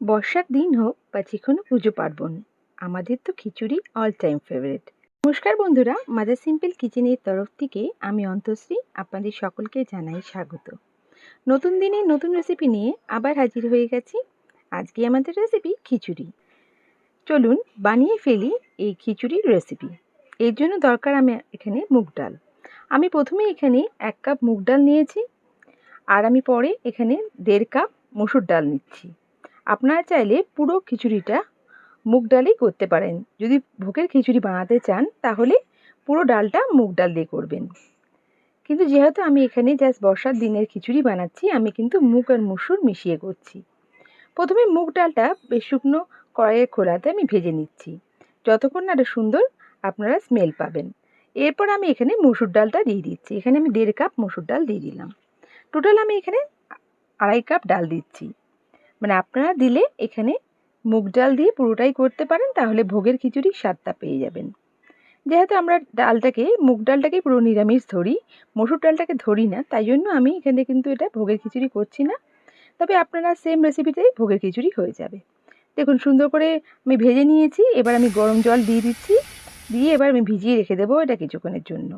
বর্ষার দিন হোক বা যে কোনো পুজো পার্বণ, আমাদের তো খিচুড়ি অল টাইম ফেভারিট নমস্কার বন্ধুরা মাদার সিম্পল কিচেনের তরফ থেকে আমি অন্তশ্রী আপনাদের সকলকে জানাই স্বাগত। নতুন দিনে নতুন রেসিপি নিয়ে আবার হাজির হয়ে গেছি। আজকে আমাদের রেসিপি খিচুড়ি। চলুন বানিয়ে ফেলি এই খিচুড়ির রেসিপি এর জন্য দরকার আমি এখানে মুগ ডাল। আমি প্রথমে এখানে এক কাপ মুগ ডাল নিয়েছি। আর আমি পরে এখানে দেড় কাপ মসুর ডাল নিচ্ছি। আপনারা চাইলে পুরো খিচুড়িটা মুগ ডালেই করতে পারেন। যদি ভোগের খিচুড়ি বানাতে চান, তাহলে পুরো ডালটা মুগ ডাল দিয়ে করবেন। কিন্তু যেহেতু আমি এখানে জাস্ট বর্ষার দিনের খিচুড়ি বানাচ্ছি, আমি কিন্তু মুগ আর মুসুর মিশিয়ে করছি। প্রথমে মুগ ডালটা বেশ শুকনো কড়াইয়ের খোলাতে আমি ভেজে নিচ্ছি। যতক্ষণ না এটা সুন্দর আপনারা স্মেল পাবেন। এরপর আমি এখানে মুসুর ডালটা দিয়ে দিচ্ছি। এখানে আমি দেড় কাপ মুসুর ডাল দিয়ে দিলাম। টোটাল আমি এখানে আড়াই কাপ ডাল দিচ্ছি। মানে আপনারা দিলে এখানে মুগ ডাল দিয়ে পুরোটাই করতে পারেন, তাহলে ভোগের খিচুড়ির স্বাদটা পেয়ে যাবেন। যেহেতু আমরা ডালটাকে, মুগ ডালটাকে পুরো নিরামিষ ধরি, মসুর ডালটাকে ধরি না, তাই জন্য আমি এখানে কিন্তু এটা ভোগের খিচুড়ি করছি না। তবে আপনারা সেম রেসিপিটাই ভোগের খিচুড়ি হয়ে যাবে। দেখুন, সুন্দর করে আমি ভেজে নিয়েছি, এবার আমি গরম জল দিয়ে দিচ্ছি, দিয়ে এবার আমি ভিজিয়ে রেখে দেবো এটা কিছুক্ষণের জন্য।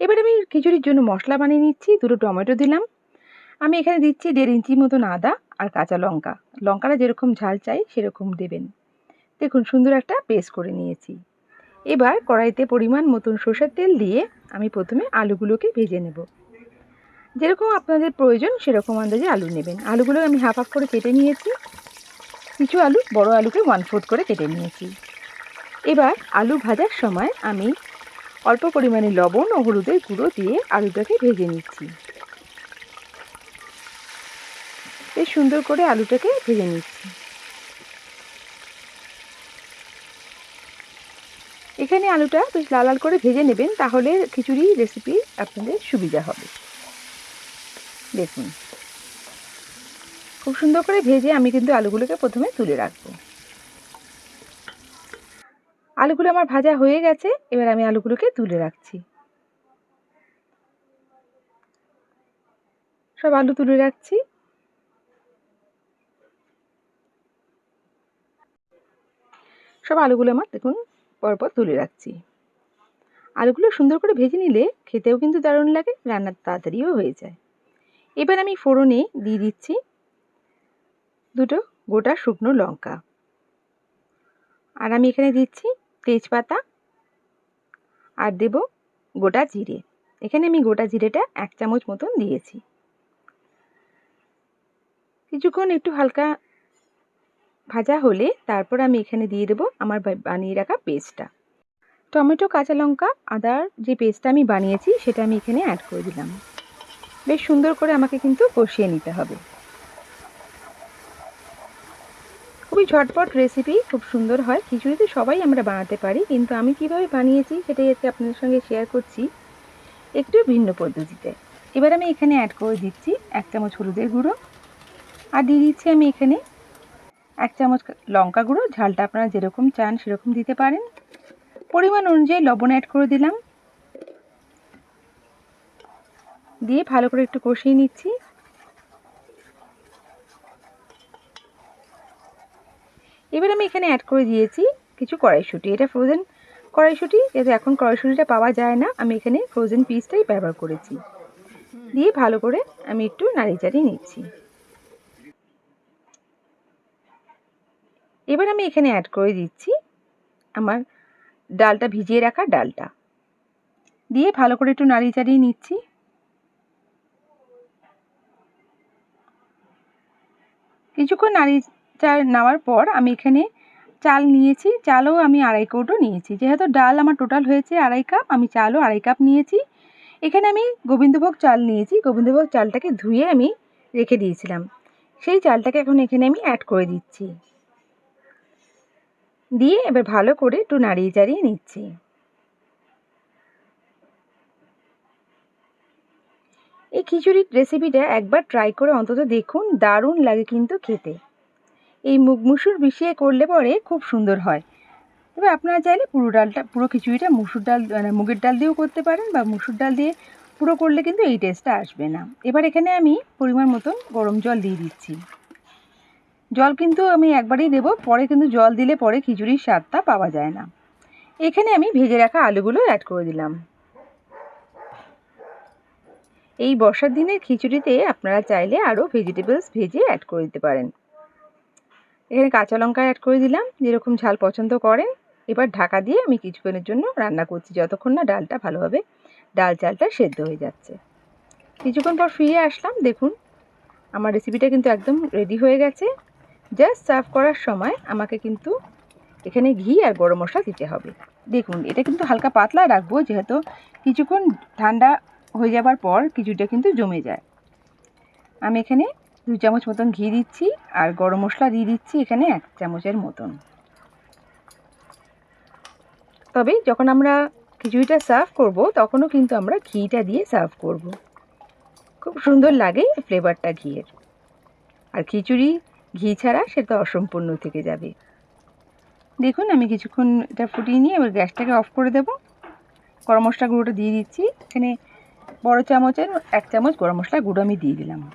এবার আমি খিচুড়ির জন্য মশলা বানিয়ে নিচ্ছি, দুটো টমেটো দিলাম। আমি এখানে দিচ্ছি দেড় ইঞ্চি মতন আদা আর কাঁচা লঙ্কা। লঙ্কাটা যেরকম ঝাল চাই, সেরকম দেবেন। দেখুন, সুন্দর একটা পেস্ট করে নিয়েছি। এবার কড়াইতে পরিমাণ মতন সর্ষের তেল দিয়ে আমি প্রথমে আলুগুলোকে ভেজে নেব। যেরকম আপনাদের প্রয়োজন, সেরকম আন্দাজে আলু নেবেন। আলুগুলো আমি হাফ হাফ করে কেটে নিয়েছি। কিছু আলু, বড় আলুকে ওয়ান ফোর্থ করে কেটে নিয়েছি। এবার আলু ভাজার সময় আমি অল্প পরিমাণে লবণ ও হলুদের গুঁড়ো দিয়ে আলুটাকে ভেজে নিচ্ছি বেশ সুন্দর করে আলুটাকে ভেজে নিচ্ছি। এখানে আলুটা বেশ লাল লাল করে ভেজে নেবেন, তাহলে খিচুড়ি রেসিপি আপনাদের সুবিধা হবে। দেখুন, খুব সুন্দর করে ভেজে আমি কিন্তু আলুগুলোকে প্রথমে তুলে রাখব। আলুগুলো আমার ভাজা হয়ে গেছে, এবার আমি আলুগুলোকে তুলে রাখছি। সব আলু তুলে রাখছি। সব আলুগুলো আমার দেখুন পরপর তুলে রাখছি। আলুগুলো সুন্দর করে ভেজে নিলে খেতেও কিন্তু দারুণ লাগে রান্নার তাড়াতাড়িও হয়ে যায়। এবার আমি ফোড়নে দিয়ে দিচ্ছি দুটো গোটা শুকনো লঙ্কা। আর আমি এখানে দিচ্ছি তেজপাতা আর দেব গোটা জিরে। এখানে আমি গোটা জিরেটা এক চামচ মতন দিয়েছি। কিছুক্ষণ একটু হালকা ভাজা হলে তারপর আমি এখানে দিয়ে দেবো আমার বানিয়ে রাখা পেস্টটা টমেটো, কাঁচা লঙ্কা, আদার যে পেস্টটা আমি বানিয়েছি সেটা আমি এখানে অ্যাড করে দিলাম। বেশ সুন্দর করে আমাকে কিন্তু কষিয়ে নিতে হবে। খুবই ঝটপট রেসিপি খুব সুন্দর হয়। খিচুড়ি তো সবাই আমরা বানাতে পারি, কিন্তু আমি কীভাবে বানিয়েছি সেটাই আজকে আপনাদের সঙ্গে শেয়ার করছি একটু ভিন্ন পদ্ধতিতে। এবার আমি এখানে অ্যাড করে দিচ্ছি এক চামচ হলুদের গুঁড়ো। আর দিয়ে দিচ্ছি আমি এখানে এক চামচ লঙ্কা গুঁড়ো, ঝালটা আপনারা যেরকম চান সেরকম দিতে পারেন। পরিমাণ অনুযায়ী লবণ অ্যাড করে দিলাম। দিয়ে ভালো করে একটু কষিয়ে নিচ্ছি। এবার আমি এখানে অ্যাড করে দিয়েছি কিছু কড়াইশুঁটি। এটা ফ্রোজেন কড়াইশুঁটি যেহেতু এখন কড়াইশুঁটিটা পাওয়া যায় না। আমি এখানে ফ্রোজেন পিসটাই ব্যবহার করেছি। দিয়ে ভালো করে আমি একটু নাড়ি চাড়িয়ে নিচ্ছি। এবার আমি এখানে অ্যাড করে দিচ্ছি আমার ডালটা ভিজিয়ে রাখা ডালটা। দিয়ে ভালো করে একটু নাড়িয়ে চাড়িয়ে নিচ্ছি। কিছুক্ষণ নাড়িয়ে চার নেওয়ার পর আমি এখানে চাল নিয়েছি, চালও আমি আড়াই কৌটো নিয়েছি। যেহেতু ডাল আমার টোটাল হয়েছে আড়াই কাপ আমি চালও আড়াই কাপ নিয়েছি। এখানে আমি গোবিন্দভোগ চাল নিয়েছি। গোবিন্দভোগ চালটাকে ধুয়ে আমি রেখে দিয়েছিলাম। সেই চালটাকে এখন এখানে আমি অ্যাড করে দিচ্ছি। দিয়ে এবার ভালো করে একটু নাড়িয়ে চাড়িয়ে নিচ্ছি। এই খিচুড়ির রেসিপিটা একবার ট্রাই করে অন্তত দেখুন, দারুণ লাগে কিন্তু খেতে। এই মুগ মুসুর মিশিয়ে করলে পরে খুব সুন্দর হয়। তবে আপনারা চাইলে পুরো ডালটা, পুরো খিচুড়িটা মুসুর ডাল মানে মুগের ডাল দিয়েও করতে পারেন বা মুসুর ডাল দিয়ে পুরো করলে কিন্তু এই টেস্টটা আসবে না। এবার এখানে আমি পরিমাণ মতন গরম জল দিয়ে দিচ্ছি। জল কিন্তু আমি একবারই দেবো, পরে কিন্তু জল দিলে পরে খিচুড়ির স্বাদটা পাওয়া যায় না। এখানে আমি ভেজে রাখা আলুগুলো অ্যাড করে দিলাম। এই বর্ষার দিনের খিচুড়িতে আপনারা চাইলে আরও ভেজিটেবলস ভেজে অ্যাড করে দিতে পারেন। এখানে কাঁচা লঙ্কা অ্যাড করে দিলাম, যেরকম ঝাল পছন্দ করেন। এবার ঢাকা দিয়ে আমি কিছুক্ষণের জন্য রান্না করছি, যতক্ষণ না ডালটা ভালোভাবে ডাল চালটা সেদ্ধ হয়ে যাচ্ছে। কিছুক্ষণ পর ফিরে আসলাম, দেখুন, আমার রেসিপিটা কিন্তু একদম রেডি হয়ে গেছে। জাস্ট সার্ভ করার সময় আমাকে কিন্তু এখানে ঘি আর গরম মশলা দিতে হবে। দেখুন, এটা কিন্তু হালকা পাতলা রাখব, যেহেতু কিছুক্ষণ ঠান্ডা হয়ে যাবার পর কিছুটা কিন্তু জমে যায়। আমি এখানে দু চামচ মতন ঘি দিচ্ছি আর গরম মশলা দিয়ে দিচ্ছি এখানে এক চামচের মতন। তবে যখন আমরা খিচুড়িটা সার্ভ করব, তখনও কিন্তু আমরা ঘিটা দিয়ে সার্ভ করব। খুব সুন্দর লাগে ফ্লেভারটা ঘিয়ের। আর খিচুড়ি ঘি ছাড়া সেটা অসম্পূর্ণ থেকে যাবে। দেখুন, আমি কিছুক্ষণ এটা ফুটিয়ে নিয়ে এবার গ্যাসটাকে অফ করে দেব। গরম মশলা গুঁড়োটা দিয়ে দিচ্ছি। এখানে বড় চামচের এক চামচ গরম মশলা গুঁড়ো আমি দিয়ে দিলাম।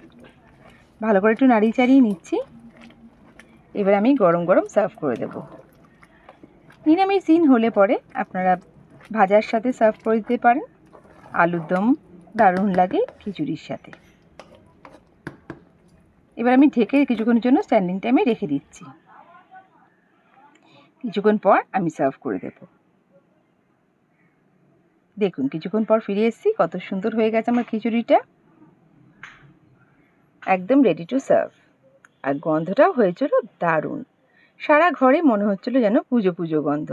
ভালো করে একটু নাড়িয়ে চাড়িয়ে নিচ্ছি। এবার আমি গরম গরম সার্ভ করে দেব। নিরামিষ দিন হলে পরে আপনারা ভাজার সাথে সার্ভ করে দিতে পারেন। আলুর দম দারুণ লাগে খিচুড়ির সাথে। এবার আমি ঢেকে কিছুক্ষণের জন্য স্ট্যান্ডিং টাইমে রেখে দিচ্ছি। কিছুক্ষণ পর আমি সার্ভ করে দেব। দেখুন, কিছুক্ষণ পর ফিরে এসেছি, কত সুন্দর হয়ে গেছে আমার খিচুড়িটা। একদম রেডি টু সার্ভ আর গন্ধটাও হয়েছিল দারুণ। সারা ঘরে মনে হচ্ছিল যেন পুজো পুজো গন্ধ।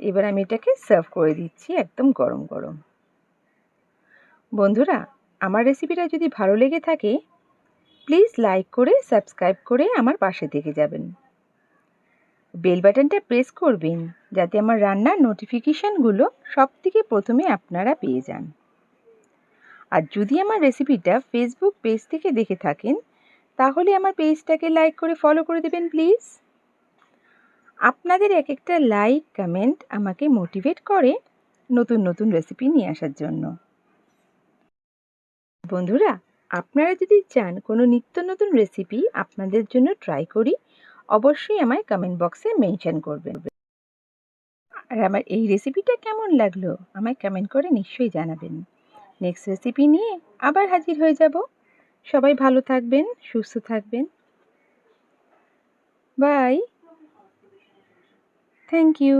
এবার আমি এটাকে সার্ভ করে দিচ্ছি একদম গরম গরম। বন্ধুরা, আমার রেসিপিটা যদি ভালো লেগে থাকে প্লিজ লাইক করে, সাবস্ক্রাইব করে আমার পাশে থেকে যাবেন। বেল বাটনটা প্রেস করবেন যাতে আমার রান্নার নোটিফিকেশানগুলো সব থেকে প্রথমে আপনারা পেয়ে যান। আর যদি আমার রেসিপিটা ফেসবুক পেজ থেকে দেখে থাকেন, তাহলে আমার পেজটাকে লাইক করে ফলো করে দেবেন প্লিজ। আপনাদের এক একটা লাইক কমেন্ট আমাকে মোটিভেট করে নতুন নতুন রেসিপি নিয়ে আসার জন্য। বন্ধুরা আপনারা যদি চান কোনো নিত্য নতুন রেসিপি আপনাদের জন্য ট্রাই করি, অবশ্যই আমায় কমেন্ট বক্সে মেনশন করবেন। আর আমার এই রেসিপিটা কেমন লাগল আমায় কমেন্ট করে নিশ্চয়ই জানাবেন। নেক্সট রেসিপি নিয়ে আবার হাজির হয়ে যাব। সবাই ভালো থাকবেন, সুস্থ থাকবেন। Bye thank you